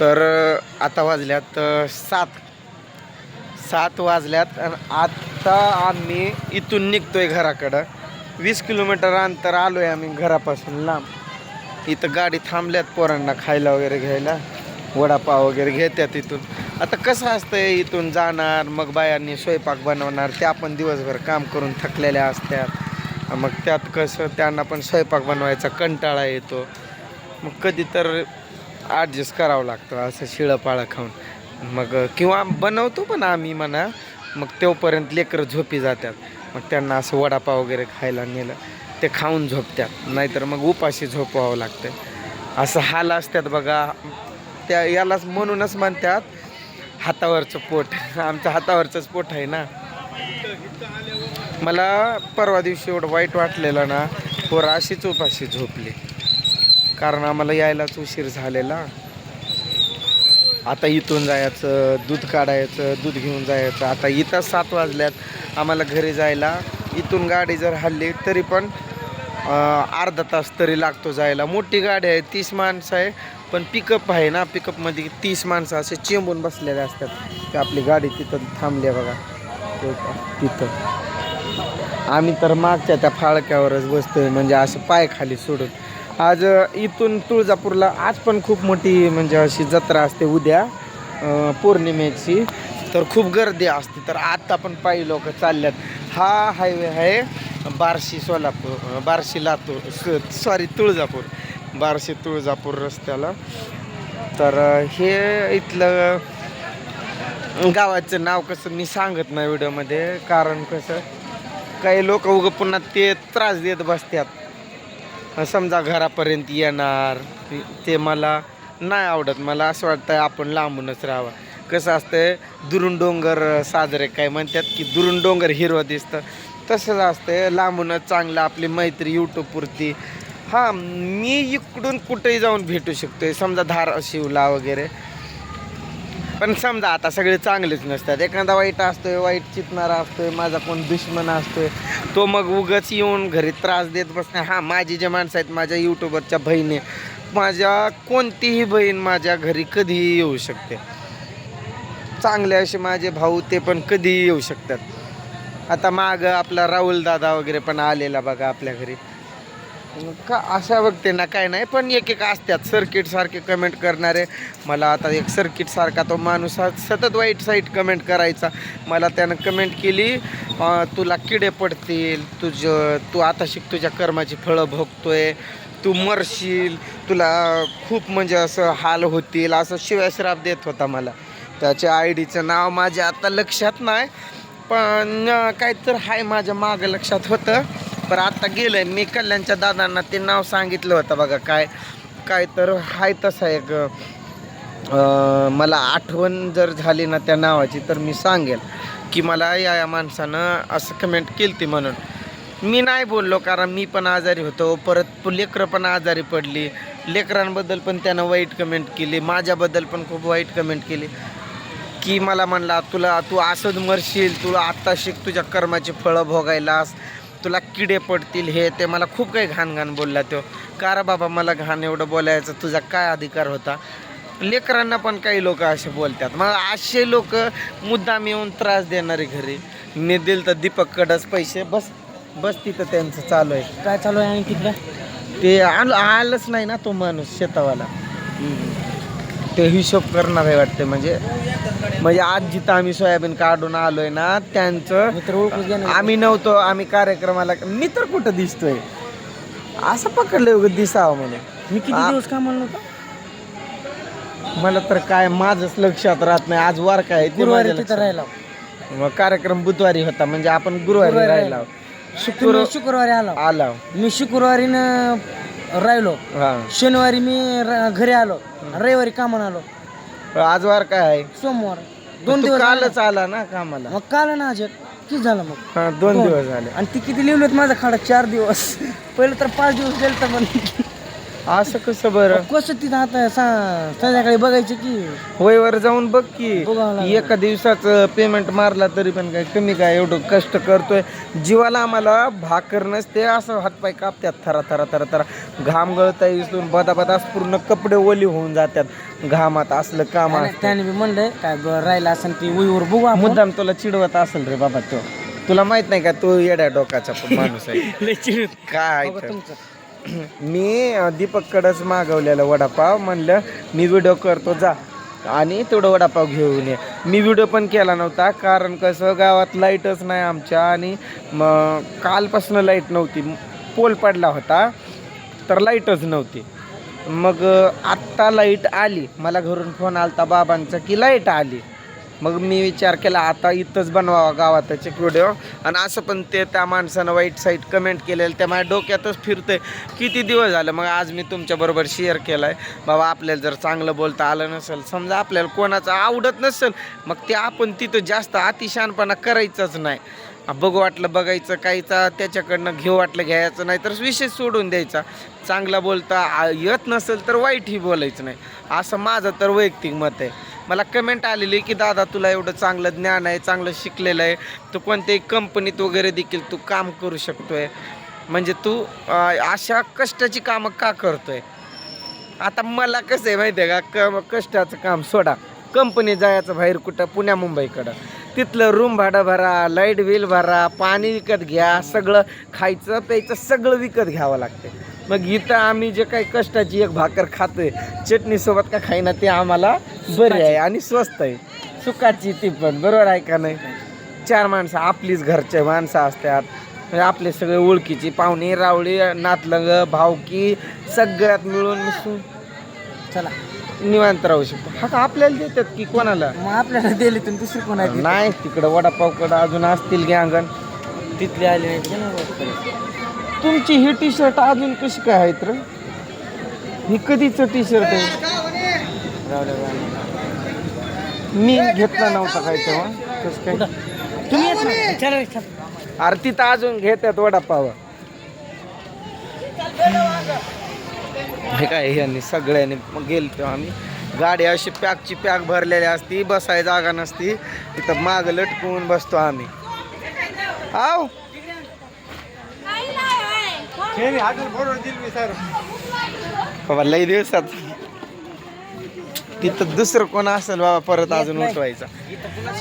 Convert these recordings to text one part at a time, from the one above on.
तर आता वाजल्यात सात. सात वाजल्यात आणि आत्ता आम्ही इथून निघतो आहे घराकडं. वीस किलोमीटर अंतर आलो आहे आम्ही घरापासून लांब. इथं गाडी थांबल्यात पोरांना खायला वगैरे घ्यायला. वडापाव वगैरे घेतात इथून. आता कसं असतंय इथून जाणार मग बायांनी स्वयंपाक बनवणार त्या पण दिवसभर काम करून थकलेल्या असतात मग त्यात कसं त्यांना पण स्वयंपाक बनवायचा कंटाळा येतो. मग कधी तर ॲडजस्ट करावं लागतं असं शिळं पाळं खाऊन. मग किंवा बनवतो पण आम्ही म्हणा मग तोपर्यंत लेकरं झोपी जातात. मग त्यांना असं वडापाव वगैरे खायला नेलं ते खाऊन झोपतात. नाहीतर मग उपाशी झोपवावं लागतं. असं हाल असतात बघा. त्या यालाच म्हणूनच म्हणतात हातावरचं पोट. आमचं हातावरचंच पोट आहे ना. मला परवा दिवशी एवढं वाईट वाटलेलं ना पोरं अशीच उपाशी झोपली. कारण आम्हाला यायलाच उशीर झालेला. आता इथून जायचं दूध काढायचं दूध घेऊन जायचं. आता इथं सात वाजल्यात आम्हाला घरी जायला. इथून गाडी जर हल्ली तरी पण अर्धा तास तरी लागतो जायला. मोठी गाडी आहे तीस माणसं आहे पण पिकअप आहे ना. पिकअपमध्ये तीस माणसं असे चेंबून बसलेले असतात. की आपली गाडी तिथं थांबली आहे बघा. का- तिथं. आम्ही तर मागच्या त्या फाळक्यावरच बसतोय म्हणजे असं पाय खाली सोडून. आज इथून तुळजापूरला आज पण खूप मोठी म्हणजे अशी जत्रा असते उद्या पौर्णिमेची. तर खूप गर्दी असते. तर आत्ता पण पायी लोक चालल्यात. हा हायवे आहे बार्शी सोलापूर बार्शी लातूर सॉरी तुळजापूर. बार्शी तुळजापूर रस्त्याला. तर हे इथलं गावाचं नाव कसं मी सांगत नाही व्हिडिओमध्ये. कारण कसं काही लोक उगं पुन्हा ते त्रास देत बसतात. समजा घरापर्यंत येणार ते मला नाही आवडत. मला असं वाटतं आपण लांबूनच राहावं. कसं असतं दुरून डोंगर साजरे काय म्हणतात की दुरून डोंगर हिरवं दिसतं. तसंच असतं लांबूनच चांगलं आपली मैत्री यूट्यूबपुरती हां मी इकडून कुठेही जाऊन भेटू शकतोय. समजा धाराशिवला वगैरे पण समजा आता सगळे चांगलेच नसतात. एखादा वाईट असतोय वाईट चितणारा असतोय माझा कोण दुश्मन असतोय तो मग उगाच येऊन घरी त्रास देत बसणे हां माझी जे माणसं आहेत माझ्या यूट्यूबरच्या बहिणी माझ्या कोणतीही बहीण माझ्या घरी कधीही येऊ शकते. चांगले असे माझे भाऊ ते पण कधीही येऊ शकतात. आता मागं आपला राहुल दादा वगैरे पण आलेला बघा आपल्या घरी. का अशा बघते ना काय नाही पण एक एक असतात सर्किट सारखे कमेंट करणारे. मला आता एक सर्किट सारखा तो माणूस हा सतत वाईट साईट कमेंट करायचा. मला त्यानं कमेंट केली तुला किडे पडतील तुझं तू आता शिक तुझ्या कर्माची फळं भोगतोय तू मरशील तुला खूप म्हणजे असं हाल होतील असं शिवाश्राप देत होता मला. त्याच्या आय डीचं नाव माझ्या आता लक्षात नाही पण काय तर हाय माझ्या मागं लक्षात होतं. पण आता आहे मी कल्याणच्या दादांना ते नाव सांगितलं होतं बघा काय काय तर हाय तसं एक ग मला आठवण जर झाली ना त्या नावाची तर मी सांगेल की मला या या माणसानं असं कमेंट केली ती म्हणून. मी नाही बोललो कारण मी पण आजारी होतो परत लेकरं पण आजारी पडली. लेकरांबद्दल पण त्यानं वाईट कमेंट केली माझ्याबद्दल पण खूप वाईट कमेंट केली. की मला म्हणला तुला तू असंच मरशील तुला आत्ता शिक तुझ्या कर्माची फळं भोगायलास. तुला किडे पडतील हे ते मला खूप काही घाण घाण बोलला तो. का रे बाबा मला घाण एवढं बोलायचं? तुझा काय अधिकार होता? लेकरांना पण काही लोक असे बोलतात. मग असे लोक मुद्दाम येऊन त्रास देणारे घरी. मी दिल तर दीपककडंच पैसे. बस बस तिथं त्यांचं चालू आहे. काय चालू आहे आणि तिकडं? ते आलं आलंच नाही ना तो माणूस शेतावाला. ते हिशोब करणार आहे वाटते. म्हणजे म्हणजे आज जिथं आम्ही सोयाबीन काढून आलोय ना त्यांचं मित्र. आम्ही नव्हतो आम्ही कार्यक्रमाला मी तर कुठं दिसतोय? असं पकडलं उगं दिसावं म्हणे. मी किती दिवस का म्हणलो मला तर काय माझंच लक्षात राहत नाही. आज वार काय गुरुवारी तिथं राहिला. मग कार्यक्रम बुधवारी होता म्हणजे आपण गुरुवारी राहिला. शुक्र तुम्ही शुक्रवारी आला. आला. मी शुक्रवारी राहिलो. हा. शनिवारी मी र- घरी आलो. रविवारी कामाला आलो. आज वार काय आहे? सोमवार. दोन तू दिवस कालच आला ना कामाला? मग काल ना आज किती झालं मग. हा दोन. दिवस झाले. आणि ती किती लिहिलेत माझा खाडा चार दिवस. पहिलं तर पाच दिवस गेलं तर पण. असं कसं बरं? कसं तिथं आता सा- संध्याकाळी बघायचं की? वयवर जाऊन बघ की. बघावं लागेल. एका दिवसाचं पेमेंट मारला तरी पण काय कमी काय एवढं कष्ट करतोय. जीवाला आम्हाला भाकर नसते असं हातपाय कापतात थरा थरा थरा थरा. घाम गळता इथून बदा बदास पूर्ण कपडे ओली होऊन जातात. घामात असलं काम त्याने- असतं. त्याने बी म्हणलंय काय ब- राहिला असेल ती उईवर बघू आपण. मुद्दाम तुला चिडवत असेल रे बाबा तो. तुला माहीत नाही का तो येड्या डोकाचा पण माणूस आहे. लय. काय बघा? तुमचं. मी अ, दीपककडंच मागवलेलं वडापाव. म्हणलं मी व्हिडिओ करतो जा. आणि तेवढं वडापाव घेऊन ये. मी व्हिडिओ पण केला नव्हता कारण कसं गावात लाईटच नाही आमच्या. आणि मग कालपासून लाइट नव्हती. पोल पडला होता. तर लाईटच नव्हती. मग आत्ता लाइट आली. मला घरून फोन आलता बाबांचा की लाइट आली. मग मी विचार केला आता इथंच बनवावा गावातच एक व्हिडिओ आणि असं पण ते त्या माणसानं वाईट साईट कमेंट केलेलं त्या माझ्या डोक्यातच फिरतंय. किती दिवस झालं मग आज मी तुमच्याबरोबर शेअर केलं आहे बाबा आपल्याला जर चांगलं बोलता आलं नसेल समजा आपल्याला कोणाचं आवडत नसेल मग ते आपण तिथं जास्त अतिशहानपणा करायचंच नाही. बघू वाटलं बघायचं काहीचा त्याच्याकडनं घेऊ वाटलं घ्यायचं नाही तर विषय सोडून द्यायचा. चांगला बोलता येत नसेल तर वाईटही बोलायचं नाही. असं माझं तर वैयक्तिक मत आहे. मला कमेंट आलेली की दादा तुला एवढं चांगलं ज्ञान आहे चांगलं शिकलेलं आहे. तू कोणत्याही कंपनीत वगैरे देखील तू काम करू शकतोय. म्हणजे तू अशा कष्टाची कामं का करतोय? आता मला कसं आहे माहिती आहे का? क कष्टाचं काम सोडा. कंपनी जायचं बाहेर कुठं? पुण्या मुंबईकडं. तिथलं रूम भाडं भरा लाइट बिल भरा पाणी विकत घ्या सगळं खायचं प्यायचं सगळं विकत घ्यावं लागते मग इथं आम्ही जे काही कष्टाची एक भाकर खातोय चटणीसोबत का खाईना ते आम्हाला बरे आहे आणि स्वस्त आहे. सुखाची ती पण बरोबर आहे का नाही? चार माणसं आपलीच घरचे माणसं असतात. म्हणजे आपले सगळे ओळखीची पाहुणे रावळी नातलंग भावकी सगळ्यात मिळून मिसळून. चला. निवांत राहू शकतो. हा का आपल्याला देतात की कोणाला? मग आपल्याला दिली तुम्ही दुसरी कोण? नाही तिकडं वडापावकडं अजून असतील गँगन तिथली आली नाही तुमची ही टी शर्ट अजून कशी काय आहेत र? ही कधीच टी शर्ट आहे. मी घेतला नव्हता काय तेव्हा? कसं काय? तुम्ही येत ना चला रे, चला. अरे तिथं अजून घेतात वडापाव. हे काय यांनी सगळ्यांनी मग गेलो तेव्हा आम्ही. गाडी अशी पॅकची पॅक भरलेली असती बसाय जागा नसती. तिथं माग लटकवून बसतो आम्ही. आव! बाबा लई दिवसात. तिथं दुसरं कोण असेल बाबा परत अजून उठवायचा?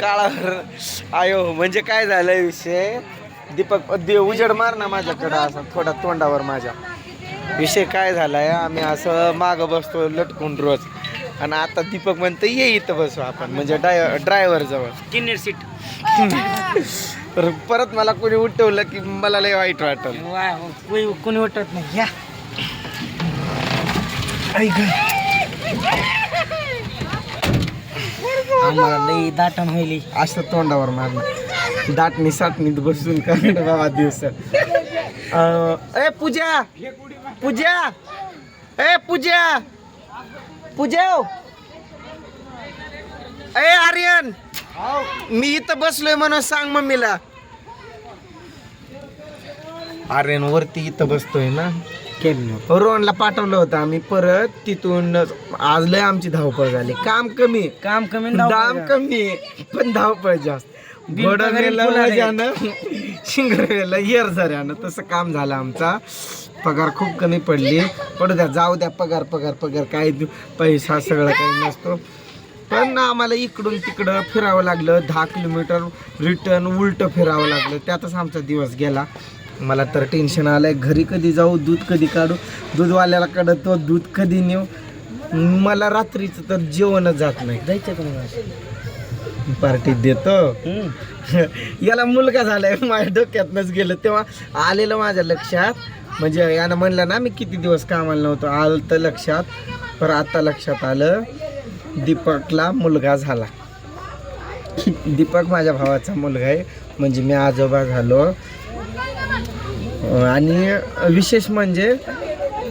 काळावर आयो म्हणजे काय झालं विषय? दीपक दे उजेड मार ना माझ्याकडं असं थोडा तोंडावर माझ्या. विषय काय झालाय? आम्ही असं मागं बसतो लटकून रोज. आणि आता दीपक म्हणतं ये इथं बसू आपण. म्हणजे डाय ड्रायव्हर जवळ. किन्नर सीट तर परत मला कोणी उठवलं की मला लय वाईट वाटल. वा हो, कोणी कोणी वाटत नाही. या. आम्हाला लई दाटण होईल असं तोंडावर मारणं दाटणी साटणीत बसून करणं बाबा दिवस ए पूजा! पूजा ए पूजा पूजा ए आर्यन. मी इथं बसलोय म्हणून सांग मम्मीला. आर्यन वरती इथं बसतोय ना. रोहनला पाठवलं होतं आम्ही परत. तिथून आज लय आमची धावपळ झाली. काम कमी. काम कमी का? कमी पण धावपळ जास्त. पगारी शिंगरवेला येर झऱ्यानं तसं काम झालं आमचा. पगार खूप कमी पडली. पडू द्या जाऊ द्या पगार पगार पगार. काय देऊ, पैसा सगळं काही नसतो. पण आम्हाला इकडून तिकडं फिरावं लागलं. दहा किलोमीटर रिटर्न उलटं फिरावं लागलं. त्यातच आमचा दिवस गेला. मला तर टेन्शन आलंय. घरी कधी जाऊ दूध कधी काढू? दूधवाल्याला काढतो दूध कधी नेऊ? मला रात्रीचं तर जेवणच जात नाही. जायचं का पार्टी देतो. याला मुलगा झालाय माझ्या डोक्यातनंच गेलं. तेव्हा आलेलं माझ्या लक्षात. म्हणजे यानं म्हणलं ना मी किती दिवस कामाला नव्हतो आलं तर लक्षात. पर आता लक्षात आलं दीपकला मुलगा झाला. दीपक माझ्या भावाचा मुलगा आहे. म्हणजे मी आजोबा झालो. आणि विशेष म्हणजे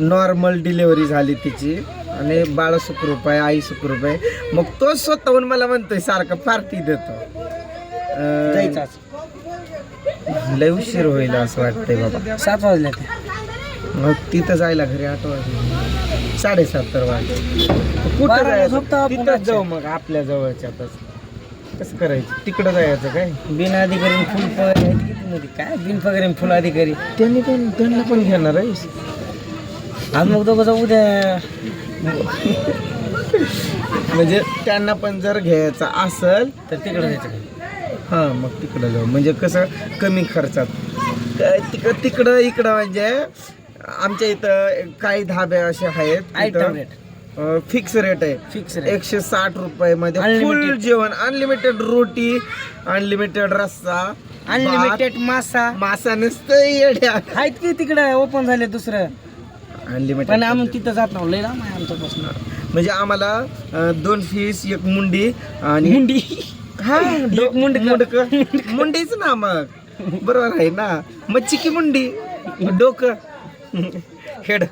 नॉर्मल डिलेवरी झाली तिची. आणि बाळ सुखरूप आहे आई सुखरूप आहे. मग तो स्वतःहून मला म्हणतोय सारखं पार्टी देतो. अं, जायचं आज. लय उशीर होईल असं वाटतंय बाबा. सात वाजल्या ते. मग तिथं जायला घरी आठ वाजले. साडेसात तर वाजले. कुठं बाराला जायचं. जाऊ मग आपल्या जवळच्यातच कसं करायचं? तिकडं जायचं काय? बिन अधिकारी फुल पगारी आहेत किती मध्ये काय? बिन पगारी फुल अधिकारी. त्यांनी पण त्यांना पण घेणार आहे आज मग दोघं जाऊ उद्या. म्हणजे त्यांना पण जर घ्यायचं असेल तर तिकडे जायचं हां मग तिकडं जाऊ. म्हणजे कसं कमी खर्चात. तिकडं तिकडं इकडं म्हणजे आमच्या इथं काही धाबे असे आहेत. आयटम रेट फिक्स रेट आहे. फिक्स रेट एकशे साठ रुपये मध्ये फुल. जेवण अनलिमिटेड रोटी अनलिमिटेड रस्सा अनलिमिटेड मासा. मासा नुसतं येड्या. आहेत की तिकडे? ओपन झाले दुसरं. पण अनलिमिटेड आम्ही तिथं जात नव्हतो लय लांब आहे आमच्यापासून. म्हणजे आम्हाला अं, दोन फिश एक मुंडी आणि मुंडी? हा एक मुंडकं. मुंडक. मुंडीच ना मग. बरोबर आहे ना? मच्छी की मुंडी. डोकं. हेड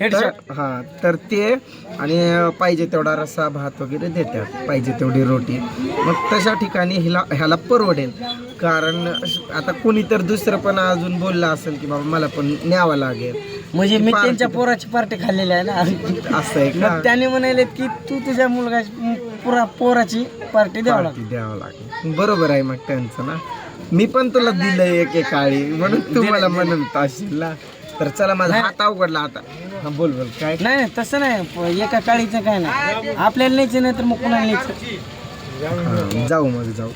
हेडशॉट हा तर ते आणि पाहिजे तेवढा रस्सा भात वगैरे देतात. पाहिजे तेवढी रोटी. मग तशा ठिकाणी हिला ह्याला परवडेल. कारण आता कोणी तर दुसरं पण अजून बोललं असेल की बाबा मला पण न्यावं लागेल. म्हणजे मी. त्यांच्या पोराची पार्टी खाल्लेली आहे ना. असं आहे का? मग त्याने म्हणाले की तू तुझ्या मुलगा पुरा पोराची पार्टी द्यावं लागते. पार्टी द्यावं लागेल. बरोबर आहे मग त्यांचं ना. मी पण तुला दिलंय एक एक काळी म्हणून तू मला म्हणत असशील ना तर चला माझा हात अवघडला आता. हा बोल बोल काय? नाही नाही तसं नाही. प- एका काळीचं काय नाही. आपल्याला न्यायचं नाही तर मग कुणाला न्यायचं? हा, जाऊ मग जाऊ.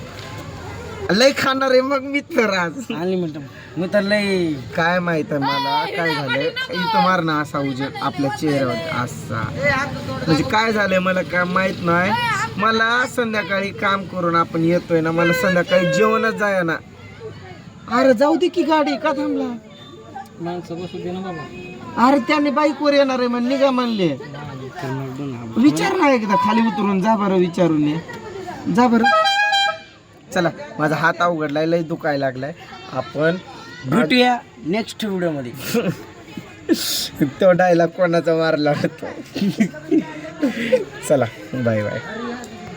लय खाणार आहे मग मी तर आज. अनलिमिटेड मी तर लय काय माहीत आहे मला काय झालंय? इथं मार ना असा उजेड आपल्या चेहऱ्यावर. असा. म्हणजे काय झालंय मला काय माहीत नाही. मला संध्याकाळी काम करून आपण येतोय ना मला संध्याकाळी जेवणच जाय ना अरे जाऊ दे की गाडी का थांबला? माणसं बसू दे ना बाबा. अरे त्याने बाईकवर येणार आहे म्हण निघा म्हणले. विचार ना एकदा खाली उतरून जा बरं विचारून ये. जा बरं. चला माझा हात अवघडलाय लय दुखायला लागलाय. आपण भेटूया नेक्स्ट व्हिडिओमध्ये. तो डायलॉग कोणाचा मारला होता? चला बाय बाय